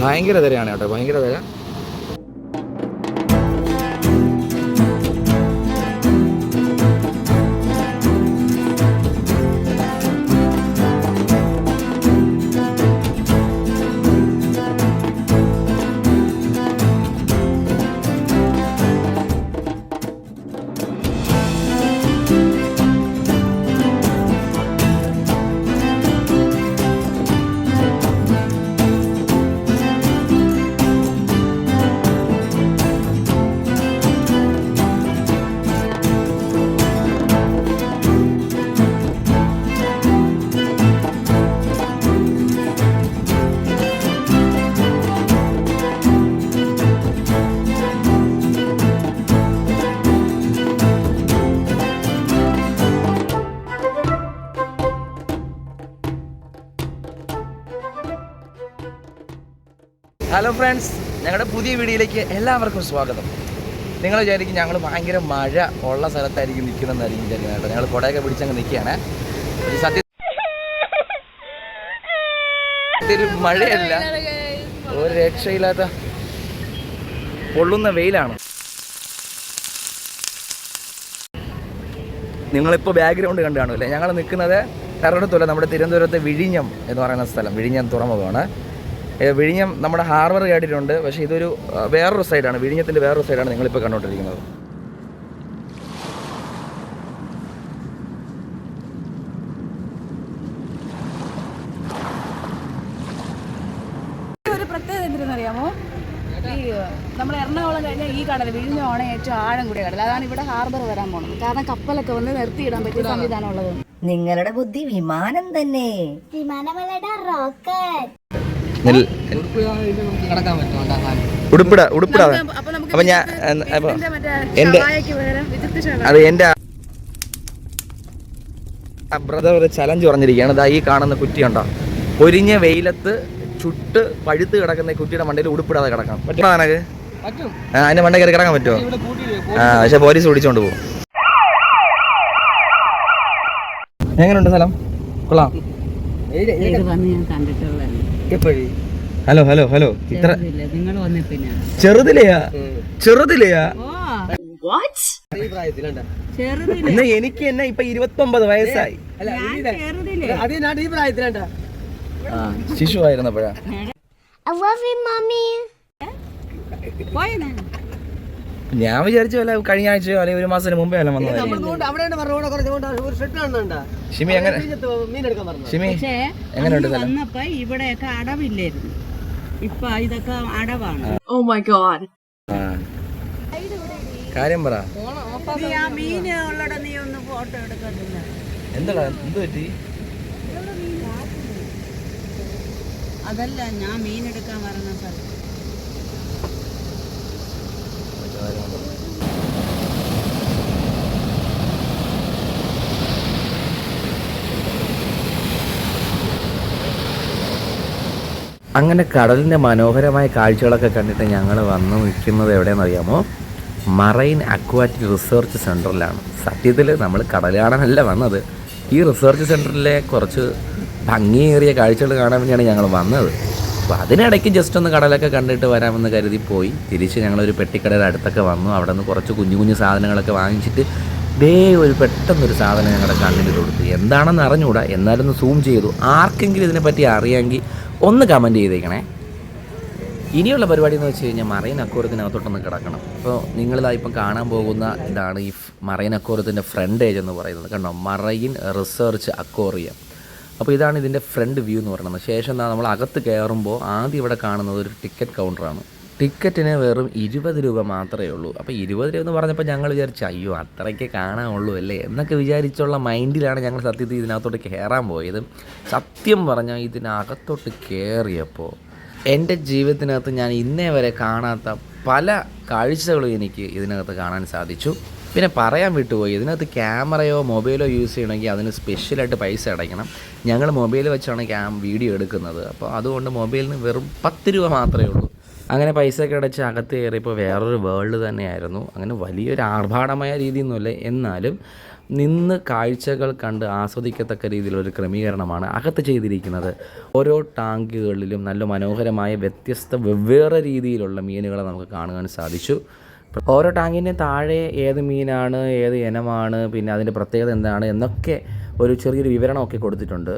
ഭയങ്കര തിരയാണ് കേട്ടോ ഭയങ്കര തിര. ഹലോ ഫ്രണ്ട്സ് ഞങ്ങളുടെ പുതിയ വീഡിയോയിലേക്ക് എല്ലാവർക്കും സ്വാഗതം. നിങ്ങൾ വിചാരിക്കും ഞങ്ങൾ ഭയങ്കര മഴ ഉള്ള സ്ഥലത്തായിരിക്കും നിൽക്കുന്നതെന്നായിരിക്കും വിചാരിക്കുന്നത് കേട്ടോ. ഞങ്ങൾ കുടയൊക്കെ പിടിച്ചങ്ങ് നിൽക്കുകയാണ്. സത്യത്തിൽ മഴയല്ല. ഒരു രക്ഷയില്ലാത്ത പൊള്ളുന്ന വെയിലാണ്. നിങ്ങളിപ്പോൾ ബാക്ക്ഗ്രൗണ്ട് കണ്ടു കാണുമല്ലേ ഞങ്ങൾ നിൽക്കുന്നത് എറണാകുളത്തല്ല നമ്മുടെ തിരുവനന്തപുരത്തെ വിഴിഞ്ഞം എന്ന് പറയുന്ന സ്ഥലം. വിഴിഞ്ഞം തുറമുഖമാണ്. വിഴിഞ്ഞം നമ്മുടെ ഹാർബർ കേട്ടിട്ടുണ്ട് പക്ഷേ ഇതൊരു വേറൊരു സൈഡാണ്. വിഴിഞ്ഞത്തിന്റെ വേറൊരു സൈഡാണ് നിങ്ങളിപ്പോൾ കണ്ടുകൊണ്ടിരിക്കുന്നത്. പ്രത്യേകത എന്തിനെന്നറിയാമോ ഈ നമ്മൾ എറണാകുളം കഴിഞ്ഞാൽ ഈ കടൽ വിഴിഞ്ഞമാണ് ഏറ്റവും ആഴം കൂടിയ കടൽ അതാണ് ഇവിടെ ഹാർബർ വരാൻ പോകുന്നത് കാരണം കപ്പലൊക്കെ വന്ന് നിർത്തിയിടാൻ പറ്റിയ സംവിധാനം ഉള്ളത്. നിങ്ങളുടെ ബുദ്ധി വിമാനം തന്നെ. വിമാനമല്ലടാ റോക്കറ്റ്. ഉടുപ്പിട ഉടുപ്പിട. അപ്പൊ നമുക്ക് അപ്പൊ ഞാൻ എന്റെ അത് എന്റെ ബ്രദർ ഒരു ചലഞ്ച് പറഞ്ഞിരിക്കുകയാണ്. ദാ ഈ കാണുന്ന കുറ്റി കണ്ടോ? പൊരിഞ്ഞ വെയിലത്ത് ചുട്ട് പഴുത്ത് കിടക്കുന്ന കുറ്റിയുടെ മണ്ടയിൽ ഉടുപ്പിടാതെ കിടക്കാം പറ്റുമോ നിനക്ക് ആ അതിന്റെ മണ്ടയിൽ കയറി കിടക്കാൻ പറ്റുമോ? ആ പക്ഷെ പോലീസ് ഓടിച്ചോണ്ട് പോകും. എങ്ങനെയുണ്ട് സ്ഥലം? കൊള്ളാം. ഇത് ഹലോ ഹലോ ഹലോ. ഇത്ര നിങ്ങൾ വന്ന പിന്നെ. ചെറുതിലെയാ? ചെറുതിലെയാ? എന്നാ എനിക്ക് എന്നെ ഇപ്പൊ ഇരുപത്തൊമ്പത് വയസ്സായി. ശിശു ആയിരുന്നപ്പോഴാ I love you, mommy. പോയെന്നെ ഞാൻ വിചാരിച്ചു അല്ല കഴിഞ്ഞ ആഴ്ചയോ അല്ലെങ്കിൽ ഒരു മാസത്തിന് മുമ്പേ അല്ല വന്നത് ഷിമി എങ്ങനെ ഷിമി എങ്ങനെയുണ്ട് വന്നപ്പോ ഇവിടെയൊക്കെ അടവില്ലായിരുന്നു. ഇപ്പൊ ഇതൊക്കെ അടവാണ്. ആ. കാര്യം പറ. നീ ആ മീന് ഉള്ളട നീ ഒന്ന് ഫോട്ടോ എടുക്കത്തില്ല. എന്താടാ? എന്ത് പറ്റി? അതല്ല ഞാൻ മീൻ എടുക്കാൻ പറഞ്ഞ സ്ഥലം. അങ്ങനെ കടലിന്റെ മനോഹരമായ കാഴ്ചകളൊക്കെ കണ്ടിട്ട് ഞങ്ങൾ വന്ന് നിൽക്കുന്നത് എവിടെയെന്നറിയാമോ? മറൈൻ അക്വാറ്റിക് റിസർച്ച് സെന്ററിലാണ് സത്യത്തിൽ നമ്മൾ കടൽ കാണാനല്ല വന്നത്. ഈ റിസർച്ച് സെന്ററിലെ കുറച്ച് ഭംഗിയേറിയ കാഴ്ചകൾ കാണാൻ വേണ്ടിയാണ് ഞങ്ങൾ വന്നത്. അപ്പോൾ അതിനിടയ്ക്ക് ജസ്റ്റ് ഒന്ന് കടലൊക്കെ കണ്ടിട്ട് വരാമെന്ന് കരുതി പോയി. തിരിച്ച് ഞങ്ങളൊരു പെട്ടിക്കടയുടെ അടുത്തൊക്കെ വന്നു. അവിടെ നിന്ന് കുറച്ച് കുഞ്ഞു കുഞ്ഞു സാധനങ്ങളൊക്കെ വാങ്ങിച്ചിട്ട് ദേ ഒരു പെട്ടെന്നൊരു സാധനം ഞങ്ങളുടെ കണ്ണിൽ കൊടുത്തു എന്താണെന്ന് അറിഞ്ഞുകൂടാ എന്നാലും ഒന്ന് സൂം ചെയ്തു. ആർക്കെങ്കിലും ഇതിനെപ്പറ്റി അറിയാമെങ്കിൽ ഒന്ന് കമന്റ് ചെയ്തേക്കണേ. ഇനിയുള്ള പരിപാടി എന്ന് വെച്ച് കഴിഞ്ഞാൽ മറൈൻ അക്കോറത്തിനകത്തോട്ടൊന്ന് കിടക്കണം. അപ്പോൾ നിങ്ങളിതാ ഇപ്പം കാണാൻ പോകുന്ന ഇതാണ് ഈ മറൈൻ അക്കോറത്തിന്റെ ഫ്രണ്ട് ഏജ് എന്ന് പറയുന്നത്. കണ്ടോ? മറൈൻ റിസർച്ച് അക്കോറിയം അപ്പോൾ ഇതാണ് ഇതിന്റെ ഫ്രണ്ട് വ്യൂ എന്ന് പറയുന്നത്. ശേഷം എന്താ നമ്മൾ അകത്ത് കയറുമ്പോൾ ആദ്യം ഇവിടെ കാണുന്നത് ഒരു ടിക്കറ്റ് കൗണ്ടറാണ് ടിക്കറ്റിന് വെറും ഇരുപത് രൂപ മാത്രമേ ഉള്ളൂ. അപ്പോൾ ഇരുപത് രൂപ എന്ന് പറഞ്ഞപ്പോൾ ഞങ്ങൾ വിചാരിച്ചു അയ്യോ അത്രയ്ക്ക് കാണാനുള്ളൂ അല്ലേ എന്നൊക്കെ വിചാരിച്ചുള്ള മൈൻഡിലാണ് ഞങ്ങൾ സത്യത്തിൽ ഇതിനകത്തോട്ട് കയറാൻ പോയത്. സത്യം പറഞ്ഞാൽ ഇതിനകത്തോട്ട് കയറിയപ്പോൾ എന്റെ ജീവിതത്തിനകത്ത് ഞാൻ ഇന്നേ വരെ കാണാത്ത പല കാഴ്ചകളും എനിക്ക് ഇതിനകത്ത് കാണാൻ സാധിച്ചു. പിന്നെ പറയാൻ വിട്ടുപോയി ഇതിനകത്ത് ക്യാമറയോ മൊബൈലോ യൂസ് ചെയ്യണമെങ്കിൽ അതിന് സ്പെഷ്യലായിട്ട് പൈസ അടയ്ക്കണം. ഞങ്ങൾ മൊബൈൽ വെച്ചാണ് ക്യാം വീഡിയോ എടുക്കുന്നത്. അപ്പോൾ അതുകൊണ്ട് മൊബൈലിന് വെറും പത്ത് രൂപ മാത്രമേ ഉള്ളൂ. അങ്ങനെ പൈസ ഒക്കെ അടച്ച് അകത്ത് കയറിയപ്പോൾ വേറൊരു വേൾഡ് തന്നെയായിരുന്നു. അങ്ങനെ വലിയൊരു ആർഭാടമായ രീതിയൊന്നുമില്ല. എന്നാലും നിന്ന് കാഴ്ചകൾ കണ്ട് ആസ്വദിക്കത്തക്ക രീതിയിലൊരു ക്രമീകരണമാണ് അകത്ത് ചെയ്തിരിക്കുന്നത്. ഓരോ ടാങ്കുകളിലും നല്ല മനോഹരമായ വ്യത്യസ്ത വെവ്വേറെ രീതിയിലുള്ള മീനുകളെ നമുക്ക് കാണുവാൻ സാധിച്ചു. ഓരോ ടാങ്കിന്റെ താഴെ ഏത് മീനാണ് ഏത് ഇനമാണ് പിന്നെ അതിന്റെ പ്രത്യേകത എന്താണ് എന്നൊക്കെ ഒരു ചെറിയൊരു വിവരണമൊക്കെ കൊടുത്തിട്ടുണ്ട്.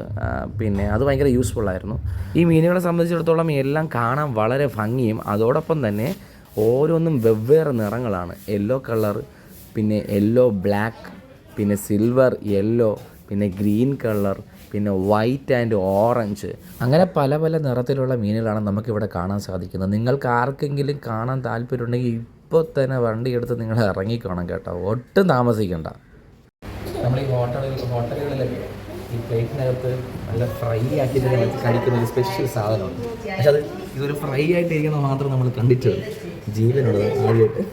പിന്നെ അത് ഭയങ്കര യൂസ്ഫുൾ ആയിരുന്നു. ഈ മീനുകളെ സംബന്ധിച്ചിടത്തോളം എല്ലാം കാണാൻ വളരെ ഭംഗിയും അതോടൊപ്പം തന്നെ ഓരോന്നും വെവ്വേറെ നിറങ്ങളാണ്. യെല്ലോ കളർ പിന്നെ യെല്ലോ ബ്ലാക്ക് പിന്നെ സിൽവർ യെല്ലോ പിന്നെ ഗ്രീൻ കളർ പിന്നെ വൈറ്റ് ആൻഡ് ഓറഞ്ച് അങ്ങനെ പല പല നിറത്തിലുള്ള മീനുകളാണ് നമുക്കിവിടെ കാണാൻ സാധിക്കുന്നത്. നിങ്ങൾക്ക് ആർക്കെങ്കിലും കാണാൻ താല്പര്യമുണ്ടെങ്കിൽ ഇപ്പോൾ തന്നെ വണ്ടി എടുത്ത് നിങ്ങൾ ഇറങ്ങിക്കോണം കേട്ടോ. ഒട്ടും താമസിക്കണ്ട. നമ്മൾ ഈ ഹോട്ടലിൽ പ്ലേറ്റിനകത്ത് നല്ല ഫ്രൈ ആക്കിയിട്ട് കഴിക്കുന്ന ഒരു സ്പെഷ്യൽ സാധനമാണ്. പക്ഷെ അത് ഇതൊരു ഫ്രൈ ആയിട്ട് ഇരിക്കുന്നത് മാത്രം നമ്മൾ കണ്ടിട്ടുള്ളൂ ജീവനുള്ളത് ആദ്യമായിട്ട്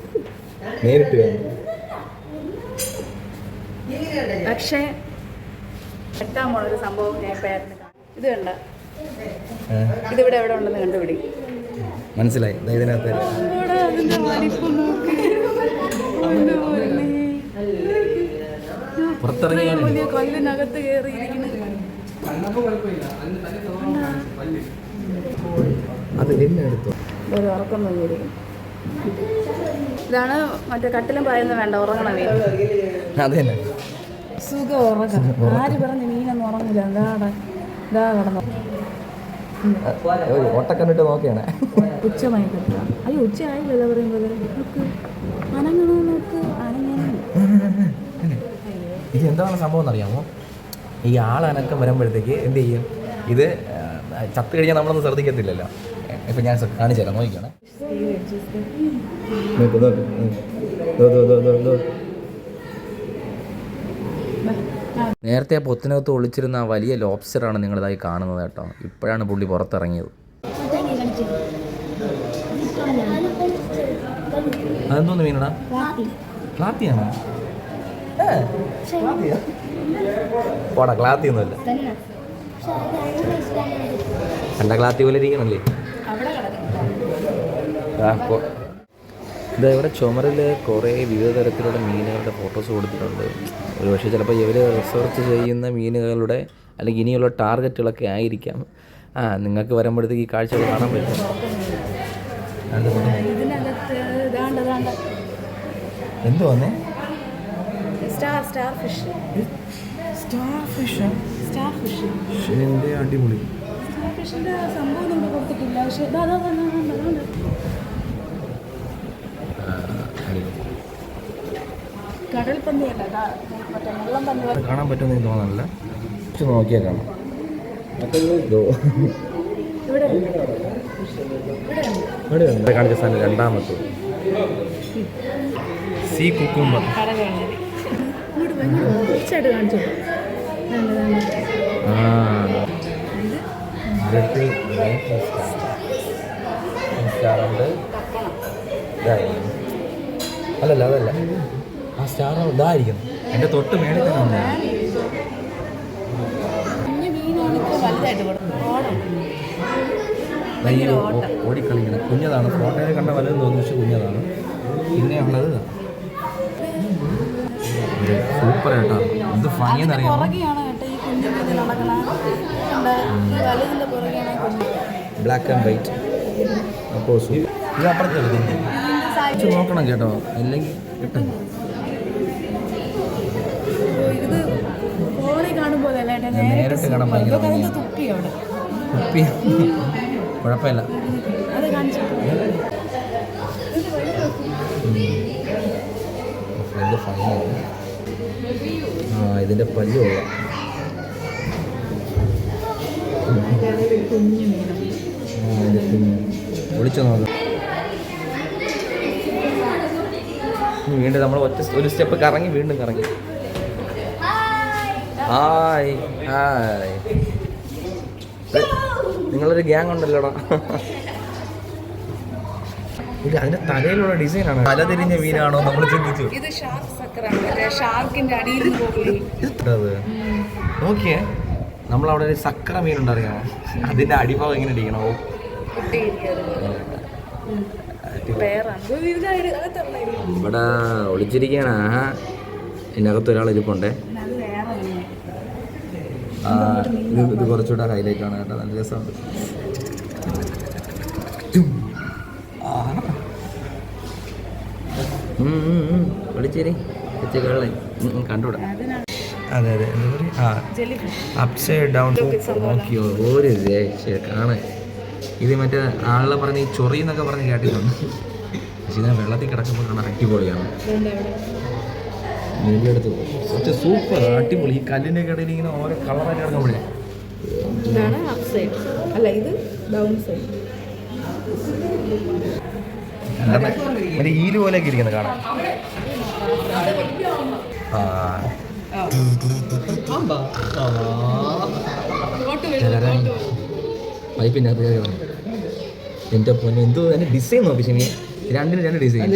നേരിട്ട് വേണം പക്ഷേ സംഭവം ഞാൻ ഇത് കണ്ട. ഇതിവിടെ എവിടെ ഉണ്ടെന്ന് മനസ്സിലായി. ഇതിനകത്ത് ഇത്രയും കല്ലിനകത്ത് കയറിയിരിക്കുന്നു അത് ഒരു ഉറക്കം ഇതാണ് മറ്റേ കട്ടിലും പറയുന്നത് വേണ്ട ഉറങ്ങണ അത് തന്നെ. സുഖം ആര് പറഞ്ഞു മീനൊന്നും ഉറങ്ങില്ല എന്താടാ ഇതാ കിടന്നു. ഒട്ടക്കണ്ടിട്ട് നോക്കിയാണ്. ഉച്ച അയ്യോ ഉച്ച ആയില്ലല്ലോ പറയുമ്പോൾ നോക്ക്. അനങ്ങണോ നോക്ക്. അനങ്ങണം. ഇത് എന്താണ് സംഭവം എന്നറിയാമോ? ഈ ആളനക്കം വരുമ്പോഴത്തേക്ക് എന്ത് ചെയ്യും? ഇത് ചത്തു കഴിഞ്ഞാൽ നമ്മളൊന്നും ശ്രദ്ധിക്കത്തില്ലല്ലോ. ഇപ്പം ഞാൻ കാണിച്ചു തരാം. നോക്കിക്കണേ. നേരത്തെ ആ പൊത്തിനകത്ത് ഒളിച്ചിരുന്ന ആ വലിയ ലോബ്സ്റ്ററാണ് നിങ്ങളിതായി കാണുന്നത് കേട്ടോ. ഇപ്പോഴാണ് പുള്ളി പുറത്തിറങ്ങിയത്. അതെന്തോന്ന് മീനടാ? ക്ലാത്തിയാണോ പോടാ ക്ലാത്തി ഒന്നുമില്ല. കണ്ട ക്ലാത്തി പോലെ ഇരിക്കണല്ലേ? ഇതാ ഇവിടെ ചുമരിൽ കുറേ വിവിധ തരത്തിലുള്ള മീനുകളുടെ ഫോട്ടോസ് കൊടുത്തിട്ടുണ്ട്. ഒരു പക്ഷേ ചിലപ്പോൾ ഇവർ റിസർച്ച് ചെയ്യുന്ന മീനുകളുടെ അല്ലെങ്കിൽ ഇനിയുള്ള ടാർഗറ്റുകളൊക്കെ ആയിരിക്കാം. ആ നിങ്ങൾക്ക് വരുമ്പോഴത്തേക്ക് ഈ കാഴ്ചകൾ കാണാൻ പറ്റും. എന്തുവാന്നേ? Star starfish. എന്റെ അടിപൊളി. സംഭവം നമുക്ക് കൊടുത്തിട്ടില്ല. പക്ഷേ അതാ. കടൽ പന്നിയല്ല മുള്ളം പന്നി കാണാൻ പറ്റുമെന്ന് എനിക്ക് തോന്നുന്നില്ല. കുറച്ച് നോക്കിയാൽ കാണാം. ഇവിടെ ഇവിടെ ഇവിടെ കാണിച്ച സാധനം രണ്ടാമത്തെ. സീ കുക്കുമ്പർ കാണിച്ചു അല്ലല്ല അതല്ല ആ സ്റ്റാർ ഇതായിരിക്കും എന്റെ തൊട്ട് മേളിൽ തന്നെ ഉണ്ട് ഓടിക്കളിക്കണം കുഞ്ഞതാണ് ഫോട്ടോയിൽ കണ്ട വലുതെന്ന് തോന്നുന്നു പക്ഷെ കുഞ്ഞതാണ് പിന്നെ ഉള്ളത് സൂപ്പർ കേട്ടോ എന്ത് ഭംഗിയെന്ന് നടക്കണ. വലുതിന്റെ പുറകെയാണ് ബ്ലാക്ക് ആൻഡ് വൈറ്റ് അപ്പോസ് ഇത് അപ്പുറത്ത് നോക്കണം കേട്ടോ. അല്ലെങ്കിൽ കിട്ടും. ഇത് ഫോണിൽ കാണുമ്പോൾ നേരിട്ട് കാണാൻ ഭയങ്കര. തുപ്പി അവിടെ. കുഴപ്പമില്ല. അത് കാണിച്ചു എന്ത് ഭംഗിയാണ് ആ ഇതിന്റെ പല്ല് കുഞ്ഞു മീനം ആ വിളിച്ചു നോക്കാം വീണ്ടും നമ്മൾ ഒറ്റ ഒരു സ്റ്റെപ്പ് കറങ്ങി വീണ്ടും കറങ്ങി ഹായ് ഹായ് നിങ്ങളൊരു ഗ്യാങ് ഉണ്ടല്ലോടാ അതിന്റെ തലയിലുള്ള ഡിസൈനാണ് തല തിരിഞ്ഞ മീനാണോ നമ്മൾ ചിന്തിച്ചു ഇത് ഷാർക്കിന്റെ അടിയിൽ നോക്കിയേ നമ്മളവിടെ ഒരു സക്കറ മീനുണ്ടറിയാമോ അതിന്റെ അടിഭാഗം എങ്ങനെ അകത്തുള്ള ഇവിടെ ഒളിച്ചിരിക്കണ ഇതിനകത്ത് ഒരാൾ ഇരിപ്പുണ്ടേ. ഇത് കുറച്ചുകൂടെ ഹൈലൈറ്റ് ആണ് കേട്ടോ. നല്ല രസമുണ്ട് വിളിച്ചേരി കണ്ടുകൂടാ അതെ അതെ. എന്താ പറയുക ആ അപ്സൈഡ് ഡൗൺ നോക്കിയോ? ഒരു രക്ഷ കാണാൻ ഇത് മറ്റേ ആളെ പറഞ്ഞ് ഈ ചൊറി എന്നൊക്കെ പറഞ്ഞ് കേട്ടിട്ടുണ്ട് പക്ഷെ ഞാൻ വെള്ളത്തിൽ കിടക്കുമ്പോൾ കാണാൻ അടിപൊളിയാണ്. പക്ഷേ സൂപ്പർ അടിപൊളി. ഈ കല്ലിന്റെ കടയിൽ ഇങ്ങനെ ഓരോ കളറായിട്ട് കിടക്കുമ്പോഴേ. അല്ല ഇത് ഡൗൺ സൈഡ് മറ്റേ ഈൽ പോലെയൊക്കെ ഇരിക്കുന്നത് കാണാൻ ആ. പൈപ്പിന്റെ അകത്ത് കയറി വന്നു. എന്റെ പൊന്നെ എന്തോ അതിന്റെ ഡിസൈൻ നോക്കി ശനി രണ്ടിന് രണ്ട് ഡിസൈൻ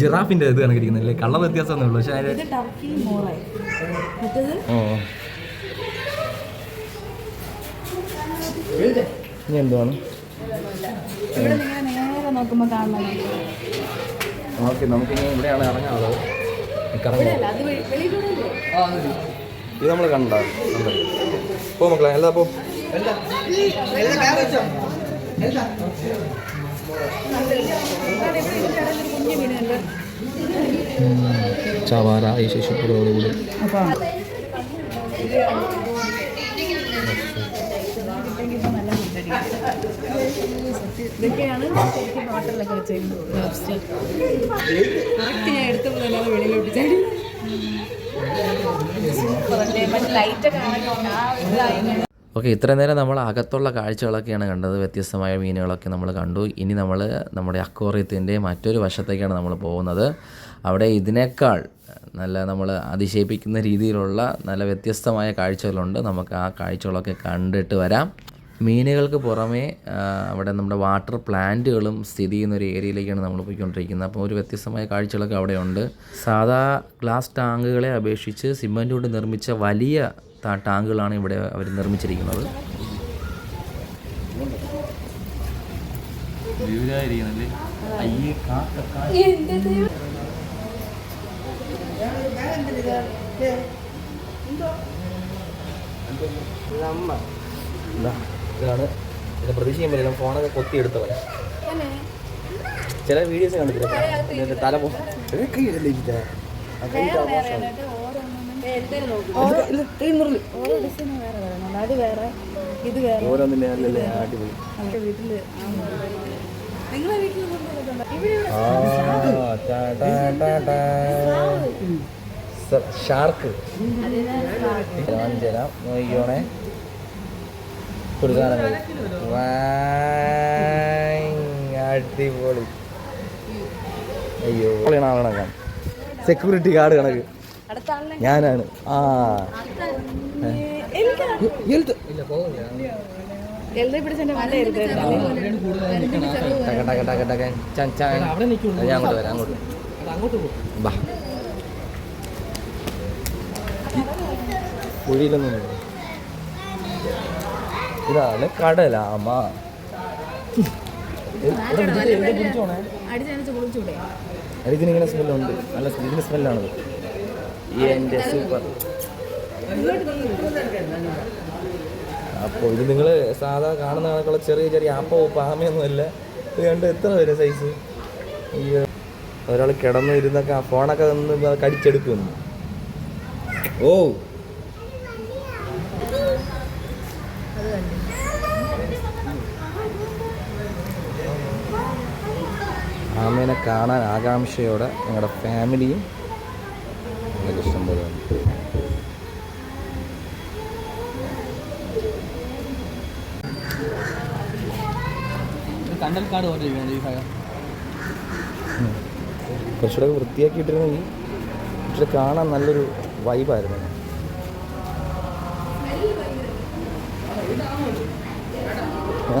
ജിറാഫിന്റെ ഇത് കണക്കിരിക്കുന്നല്ലേ കളർ വ്യത്യാസം ഉള്ളൂ. പക്ഷേ അതിന് ഓ. ഇനി എന്തുവാണ്? ഓക്കെ നമുക്കിനി ഇവിടെയാണ് ഇറങ്ങാനുള്ളത്. ഇത് നമ്മൾ കണ്ടോ പോ മക്കളെ എല്ലാ പോ. ചവാര ഈ അപ്പം. ഇതൊക്കെയാണ് ശരിക്കും ഹോട്ടലിലൊക്കെ വെച്ചേക്കുന്നത് ലോബ്സ്റ്റർ കറക്റ്റ് ഞാൻ എടുത്തപ്പോൾ തന്നെ അത് വെളിയിലോട്ട് ചാടി. സൂപ്പർ അല്ലേ മറ്റേ ലൈറ്റൊക്കെ ആണെങ്കിൽ ആ ഇതായി ഓക്കെ ഇത്ര നേരം നമ്മൾ അകത്തുള്ള കാഴ്ചകളൊക്കെയാണ് കണ്ടത്. വ്യത്യസ്തമായ മീനുകളൊക്കെ നമ്മൾ കണ്ടു. ഇനി നമ്മൾ നമ്മുടെ അക്വോറിയത്തിന്റെ മറ്റൊരു വശത്തേക്കാണ് നമ്മൾ പോകുന്നത്. അവിടെ ഇതിനേക്കാൾ നല്ല നമ്മൾ അതിശയിപ്പിക്കുന്ന രീതിയിലുള്ള നല്ല വ്യത്യസ്തമായ കാഴ്ചകളുണ്ട്. നമുക്ക് ആ കാഴ്ചകളൊക്കെ കണ്ടിട്ട് വരാം. മീനുകൾക്ക് പുറമേ അവിടെ നമ്മുടെ വാട്ടർ പ്ലാന്റുകളും സ്ഥിതി ചെയ്യുന്ന ഒരു ഏരിയയിലേക്കാണ് നമ്മൾ പോയിക്കൊണ്ടിരിക്കുന്നത്. അപ്പോൾ ഒരു വ്യത്യസ്തമായ കാഴ്ചകളൊക്കെ അവിടെയുണ്ട്. സാധാ ഗ്ലാസ് ടാങ്കുകളെ അപേക്ഷിച്ച് സിമെന്റ് കൊണ്ട് നിർമ്മിച്ച വലിയ ടാങ്കുകളാണ് ഇവിടെ അവർ നിർമ്മിച്ചിരിക്കുന്നത്. ഇതാണ്. ഇതിനെ പ്രതീക്ഷ ചെയ്യാൻ പറ്റില്ല ഫോണൊക്കെ കൊത്തിയെടുത്തവൻ. ചില വീഡിയോസ് കണ്ടിട്ടില്ല. ഇതിന്റെ തല ഇതൊക്കെ ഇതല്ലേ ഇതിന്റെ? അപ്പൊ ഇത് ആഘോഷമാണ്. ഓരോ ഡിസൈൻ വേറെ വരുന്നുണ്ട് അത് വേറെ ഇത് വേറെ അല്ലല്ലേ അടിപൊളി. അയ്യോ സെക്യൂരിറ്റി ഗാർഡ് കണക്ക്. ഞാനാണ്. ആ. ഞാൻ അങ്ങോട്ട് വരാം അങ്ങോട്ട്. ബാ. കുഴിയിലൊന്നും ഇല്ല. ഇതാണ് കടലാമ. ഇതിനിങ്ങനെ സ്മെല്ലുണ്ട്. നല്ല ഇതിന് സ്മെല്ലാണത്. എന്റെ സൂപ്പർ. അപ്പോൾ ഇത് നിങ്ങൾ സാധാ കാണുന്ന കണക്കുള്ള ചെറിയ ചെറിയ ആപ്പോ പാമയൊന്നുമല്ല ഇത് കണ്ട് എത്ര വരും സൈസ് അയ്യോ. ഒരാൾ കിടന്നു ഇരുന്നൊക്കെ ആ ഫോണൊക്കെ നിന്ന് കടിച്ചെടുക്കുന്നു. ഓ. ആമേനെ കാണാൻ ആകാംക്ഷയോടെ ഞങ്ങളുടെ ഫാമിലിയും ഞങ്ങൾക്ക് ഇഷ്ടംപോലെ ഉണ്ട്. കണ്ടൽക്കാട് പോലെ ഇരിക്കുകയാണ് ഈ ഭാഗം. കുറച്ചുകൂടെ വൃത്തിയാക്കിയിട്ടിരുന്നെങ്കിൽ കുറച്ചുകൂടെ കാണാൻ നല്ലൊരു വൈബായിരുന്നു ഏ?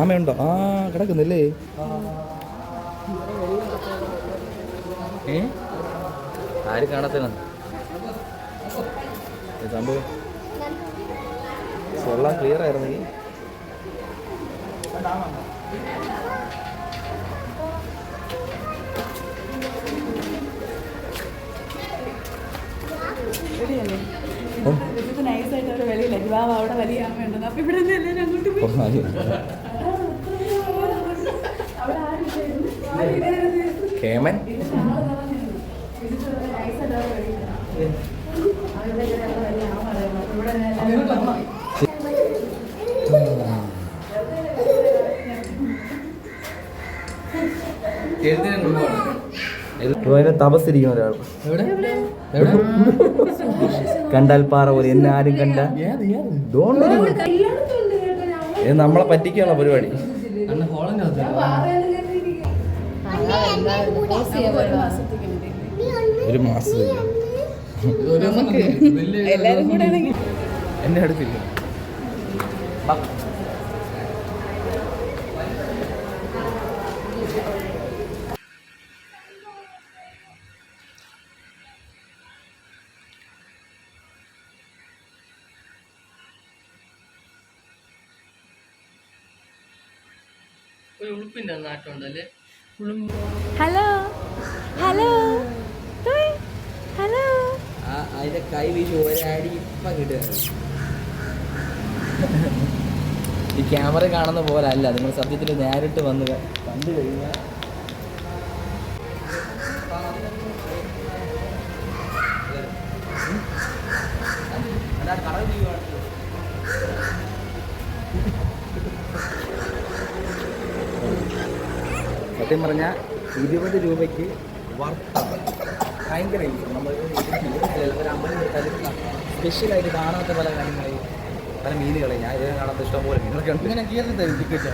ആമയുണ്ടോ? ആ കിടക്കുന്നില്ലേ? ഏ? ആര് കാണത്തില്ല? സംഭവം. വെള്ളം ക്ലിയർ ആയിരുന്നെങ്കിൽ നൈസായിട്ട് അവിടെ അവിടെ വലിയ അപ്പൊ ഇവിടെ നിന്ന് എല്ലാവരും അങ്ങോട്ട് പോയി അവിടെ ആരും ഇല്ലായിരുന്നു. ആരും ഇല്ലായിരുന്നു. കേമൻ തപസ്സിരിക്കുന്ന ഒരാൾ. കണ്ടാൽ പാറ പോലെ എന്നെ ആരും കണ്ട. ഇത് നമ്മളെ പറ്റിക്കാനുള്ള പരിപാടി? ഒരു മാസം എല്ലാരും കൂടെ ആണെങ്കിൽ എന്നെ അടുത്തില്ല. ഒരു ഉളുപ്പിന്റെ നാട്ടുണ്ടല്ലേ ഹലോ ഹലോ ഹലോ ആ അതിന്റെ കൈ വീശി ഒരാടി ഇപ്പം കിട്ടുക ഈ ക്യാമറ കാണുന്ന പോലെ അല്ല നിങ്ങൾ സത്യത്തിൽ നേരിട്ട് വന്ന് കണ്ടു കഴിഞ്ഞാൽ സത്യം പറഞ്ഞാൽ ഇരുപത് രൂപയ്ക്ക് വർത്താണ് ഭയങ്കര നമ്മൾ സ്പെഷ്യലായിട്ട് കാണാത്ത പല കാര്യങ്ങളെ പല മീനുകളെ. ഞാൻ ഇതിനെ കാണാത്ത ഇഷ്ടം പോലെ മീനുകളൊക്കെ ഉണ്ട്. ഇങ്ങനെ കീറി തരും ടിക്കറ്റ്